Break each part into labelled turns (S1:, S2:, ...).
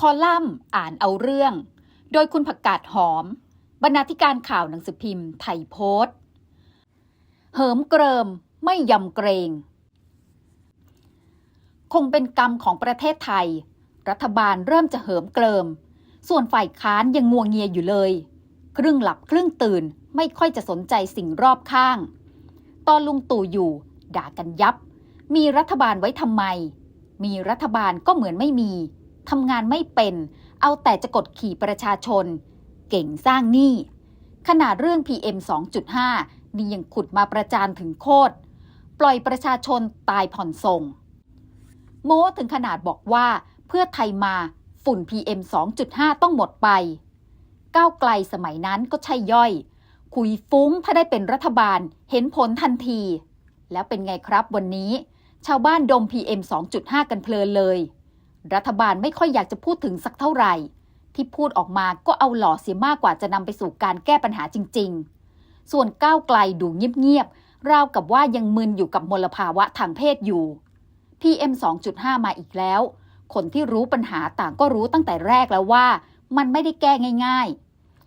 S1: คอลัมน์อ่านเอาเรื่อง โดยคุณผักกาดหอม บรรณาธิการข่าวหนังสือพิมพ์ไทยโพสต์เหิมเกริมไม่ยำเกรง คงเป็นกรรมของประเทศไทย รัฐบาลเริ่มจะเหิมเกริม ส่วนฝ่ายค้านยังงัวงเงียอยู่เลย ครึ่งหลับครึ่งตื่นไม่ค่อยจะสนใจสิ่งรอบข้าง ตอนลุงตู่อยู่ ด่ากันยับ มีรัฐบาลไว้ทำไม มีรัฐบาลก็เหมือนไม่มี ทำงานไม่เป็น เอาแต่จะกดขี่ประชาชน เก่งสร้างหนี้ขนาดเรื่อง PM 2.5 นี่ยังขุดมาประจานถึงโคตร ปล่อยประชาชนตายผ่อนส่ง โม้ถึงขนาดบอกว่าเพื่อไทยมาฝุ่น PM 2.5 ต้องหมดไป ก้าวไกลสมัยนั้นก็ใช่ย่อย คุยฟุ้งถ้าได้เป็นรัฐบาลเห็นผลทันที แล้วเป็นไงครับวันนี้ ชาวบ้านดม PM 2.5 กันเพลินเลย รัฐบาลไม่ค่อยอยากจะพูดถึงสักเท่าไหร่ ที่พูดออกมาก็เอาหล่อเสียมากกว่าจะนำไปสู่การแก้ปัญหาจริง ๆ ส่วนก้าวไกลดูเงียบๆราวกับว่ายังมึนอยู่กับมลภาวะทางเพศอยู่ PM 2.5 มาอีกแล้ว คนที่รู้ปัญหาต่างก็รู้ตั้งแต่แรกแล้วว่ามันไม่ได้แก้ง่าย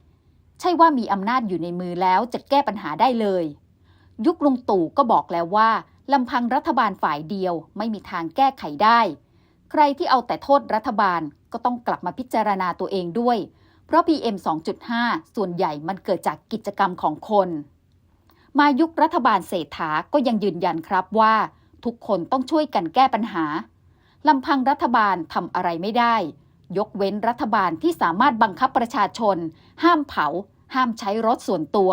S1: ๆ ใช่ว่ามีอำนาจอยู่ในมือแล้วจะแก้ปัญหาได้เลย ยุคลุงตู่ก็บอกแล้วว่าลำพังรัฐบาลฝ่ายเดียวไม่มีทางแก้ไขได้ ใครที่เอาแต่โทษรัฐบาลก็ต้องกลับมาพิจารณาตัวเองด้วย เพราะ PM 2.5 ส่วนใหญ่มันเกิดจากกิจกรรมของคน มายุครัฐบาลเศรษฐาก็ยังยืนยันครับว่า ทุกคนต้องช่วยกันแก้ปัญหาลำพังรัฐบาลทำอะไรไม่ได้ ยกเว้นรัฐบาลที่สามารถบังคับประชาชน ห้ามเผา ห้ามใช้รถส่วนตัว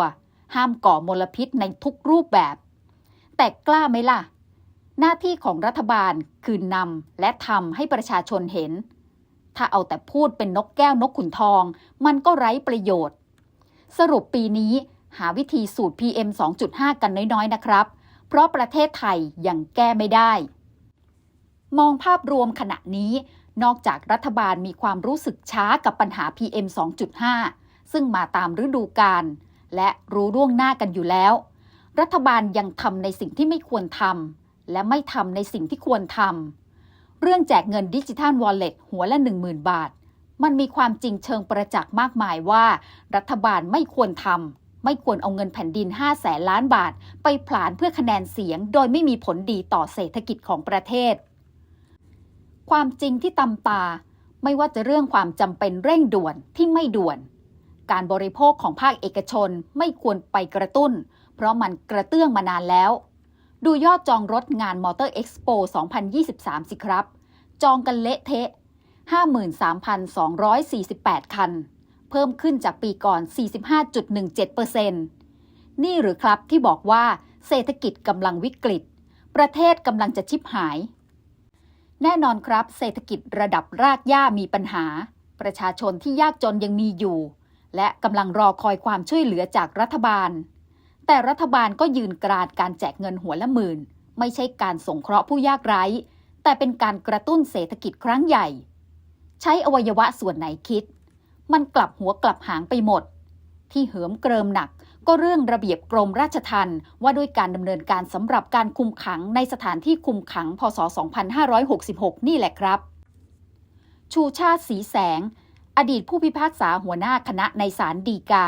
S1: ห้ามก่อมลพิษในทุกรูปแบบ แต่กล้าไหมล่ะ หน้าที่ของรัฐบาลคือนำและทำให้ประชาชนเห็น ถ้าเอาแต่พูดเป็นนกแก้วนกขุนทอง มันก็ไร้ประโยชน์ สรุปปีนี้หาวิธีสูตร PM 2.5 กันน้อยๆ นะครับ เพราะประเทศไทยยังแก้ไม่ได้ มองภาพรวมขณะนี้ นอกจากรัฐบาลมีความรู้สึกช้ากับปัญหา PM 2.5 ซึ่งมาตามฤดูกาลและรู้ร่วงหน้ากันอยู่แล้ว รัฐบาลยังทำในสิ่งที่ไม่ควรทำ และไม่ทำในสิ่งที่ควรทำเรื่องแจกเงินดิจิทัลวอลเล็ตหัวละ 10,000 บาท มันมีความจริงเชิงประจักษ์มากมายว่า รัฐบาลไม่ควรทำไม่ควรเอาเงินแผ่นดิน 5 แสนล้านบาท ไปผลาญเพื่อคะแนนเสียง โดยไม่มีผลดีต่อเศรษฐกิจของประเทศ ความจริงที่ตำตา ไม่ว่าจะเรื่องความจำเป็นเร่งด่วนที่ไม่ด่วน การบริโภคของภาคเอกชนไม่ควรไปกระตุ้น เพราะมันกระเตื้องมานานแล้ว ดูยอดจองรถงานมอเตอร์เอ็กซ์โป2023 สิครับ จองกันเละเทะ 53,248 คัน เพิ่มขึ้นจากปีก่อน 45.17%นี่หรือครับที่บอกว่าเศรษฐกิจกำลังวิกฤต ประเทศกำลังจะชิบหาย แน่นอนครับ เศรษฐกิจระดับรากหญ้ามีปัญหา ประชาชนที่ยากจนยังมีอยู่ และกำลังรอคอยความช่วยเหลือจากรัฐบาล แต่รัฐบาลก็ยืนกราดการแจกเงินหัวละหมื่น ไม่ใช่การสงเคราะห์ผู้ยากไร้ แต่เป็นการกระตุ้นเศรษฐกิจครั้งใหญ่ ใช้อวัยวะส่วนไหนคิด มันกลับหัวกลับหางไปหมด ที่เหิมเกริมหนักก็เรื่องระเบียบกรมราชทัณฑ์ว่าด้วยการดำเนินการสำหรับการคุมขังในสถานที่คุมขัง พศ 2566 นี่แหละครับ ชูชาติสีแสง อดีตผู้พิพากษาหัวหน้าคณะในศาลฎีกา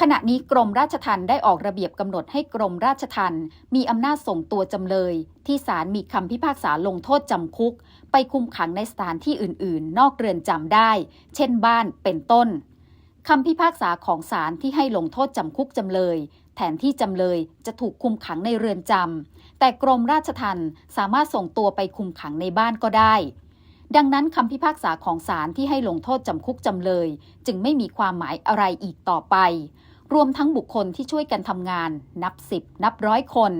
S1: ขณะนี้กรมราชทัณฑ์ได้ออกระเบียบกำหนดให้กรมราชทัณฑ์มีอำนาจส่งตัวจำเลย ที่ศาลมีคำพิพากษาลงโทษจำคุก ไปคุมขังในสถานที่อื่น ๆ นอกเรือนจำได้ เช่นบ้านเป็นต้นคำพิพากษาของศาลที่ให้ลงโทษจำคุกจำเลย แทนที่จำเลยจะถูกคุมขังในเรือนจำแต่กรมราชทัณฑ์สามารถส่งตัวไปคุมขังในบ้านก็ได้ดังนั้นคำพิพากษาของศาลที่ให้ลงโทษจำคุกจำเลย จึงไม่มีความหมายอะไรอีกต่อไป รวมทั้งบุคคลที่ช่วยกันทำงาน นับสิบนับร้อยคน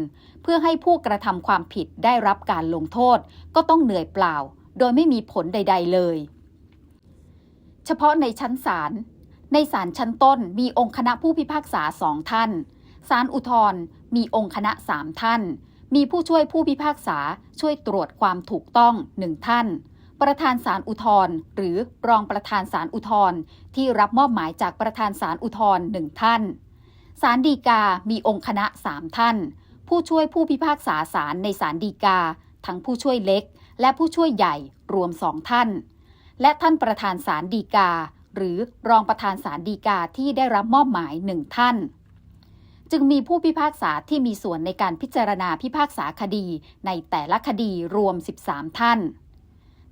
S1: เพื่อให้ผู้กระทำความผิดได้รับการลงโทษ ก็ต้องเหนื่อยเปล่า โดยไม่มีผลใด ๆ เลย เฉพาะในชั้นศาลในศาลชั้นต้นมีองค์คณะผู้พิพากษาสองท่านศาลอุทธรณ์มีองค์คณะสามท่าน มีผู้ช่วยผู้พิพากษาช่วยตรวจความถูกต้องหนึ่งท่าน ประธานศาลอุทธรณ์หรือรองประธานศาลอุทธรณ์ที่รับมอบหมายจากประธานศาลอุทธรณ์หนึ่งท่านศาลฎีกา มีองค์คณะสามท่าน ผู้ช่วยผู้พิพากษาศาลในศาลฎีกา ทั้งผู้ช่วยเล็ก และผู้ช่วยใหญ่รวมสองท่าน และท่านประธานศาลฎีกา หรือรองประธานศาลฎีกาที่ได้รับมอบหมายหนึ่งท่าน จึงมีผู้พิพากษาที่มีส่วนในการพิจารณาพิพากษาคดีในแต่ละคดีรวม 13 ท่าน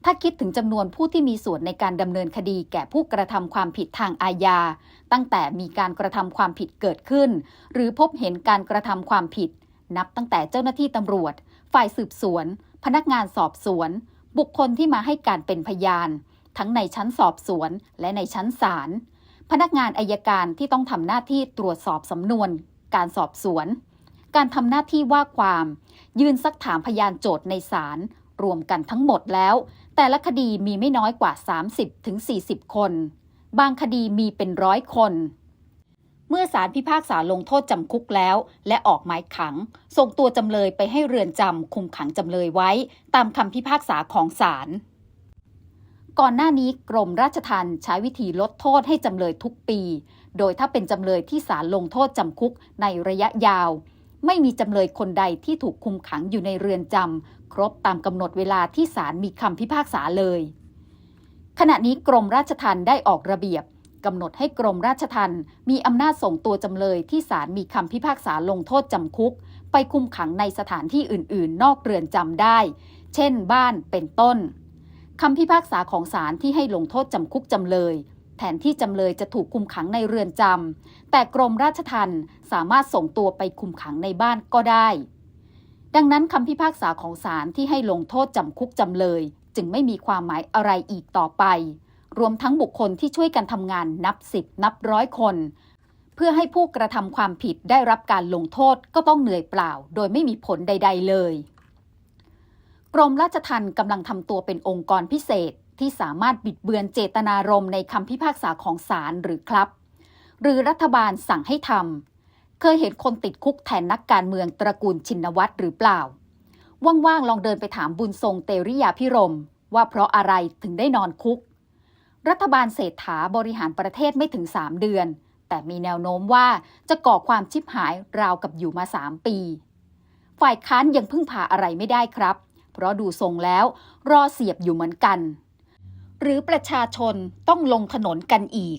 S1: ถ้าคิดถึงจำนวนผู้ที่มีส่วนในการดำเนินคดีแก่ผู้กระทำความผิดทางอาญา ตั้งแต่มีการกระทำความผิดเกิดขึ้น หรือพบเห็นการกระทำความผิด นับตั้งแต่เจ้าหน้าที่ตำรวจ ฝ่ายสืบสวน พนักงานสอบสวน บุคคลที่มาให้การเป็นพยาน ทั้งในชั้นสอบสวนและในชั้นศาลพนักงานอายการที่ต้องทำหน้าที่ตรวจสอบสำนวน การสอบสวน การทำหน้าที่ว่าความ ยืนซักถามพยานโจทย์ในศาลรวมกันทั้งหมดแล้ว แต่ละคดีมีไม่น้อยกว่า 30-40ถึงคน บางคดีมีเป็นร้อยคน เมื่อศาลพิพากษาลงโทษจำคุกแล้ว และออกหมายขัง ส่งตัวจำเลยไปให้เรือนจำคุมขังจำเลยไว้ ตามคำพิพากษาของศาลก่อนหน้านี้กรมราชทัณฑ์ใช้วิธีลดโทษให้จำเลยทุกปี โดยถ้าเป็นจำเลยที่ศาลลงโทษจำคุกในระยะยาว ไม่มีจำเลยคนใดที่ถูกคุมขังอยู่ในเรือนจำครบตามกำหนดเวลาที่ศาลมีคำพิพากษาเลย ขณะนี้กรมราชทัณฑ์ได้ออกระเบียบกำหนดให้กรมราชทัณฑ์มีอำนาจส่งตัวจำเลยที่ศาลมีคำพิพากษาลงโทษจำคุก ไปคุมขังในสถานที่อื่น ๆ นอกเรือนจำได้ เช่น บ้านเป็นต้นคำพิพากษาของศาลที่ให้ลงโทษจำคุกจำเลย แทนที่จำเลยจะถูกคุมขังในเรือนจำแต่กรมราชทัณฑ์สามารถส่งตัวไปคุมขังในบ้านก็ได้ ดังนั้นคำพิพากษาของศาลที่ให้ลงโทษจำคุกจำเลย จึงไม่มีความหมายอะไรอีกต่อไป รวมทั้งบุคคลที่ช่วยกันทำงานนับสิบนับร้อยคน เพื่อให้ผู้กระทำความผิดได้รับการลงโทษก็ต้องเหนื่อยเปล่า โดยไม่มีผลใด ๆ เลยกรมราชทัณฑ์กำลังทำตัวเป็นองค์กรพิเศษ ที่สามารถบิดเบือนเจตนารมณ์ในคำพิพากษาของศาลหรือครับ หรือรัฐบาลสั่งให้ทำเคยเห็นคนติดคุกแทนนักการเมืองตระกูลชินวัตรหรือเปล่า ว่างๆลองเดินไปถามบุญทรงเตริยาพิรม ว่าเพราะอะไรถึงได้นอนคุก รัฐบาลเศรษฐาบริหารประเทศไม่ถึง 3 เดือน แต่มีแนวโน้มว่าจะก่อความชิบหายราวกับอยู่มา 3 ปี ฝ่ายค้านยังพึ่งพาอะไรไม่ได้ครับ เพราะดูทรงแล้วรอเสียบอยู่เหมือนกัน หรือประชาชนต้องลงถนนกันอีก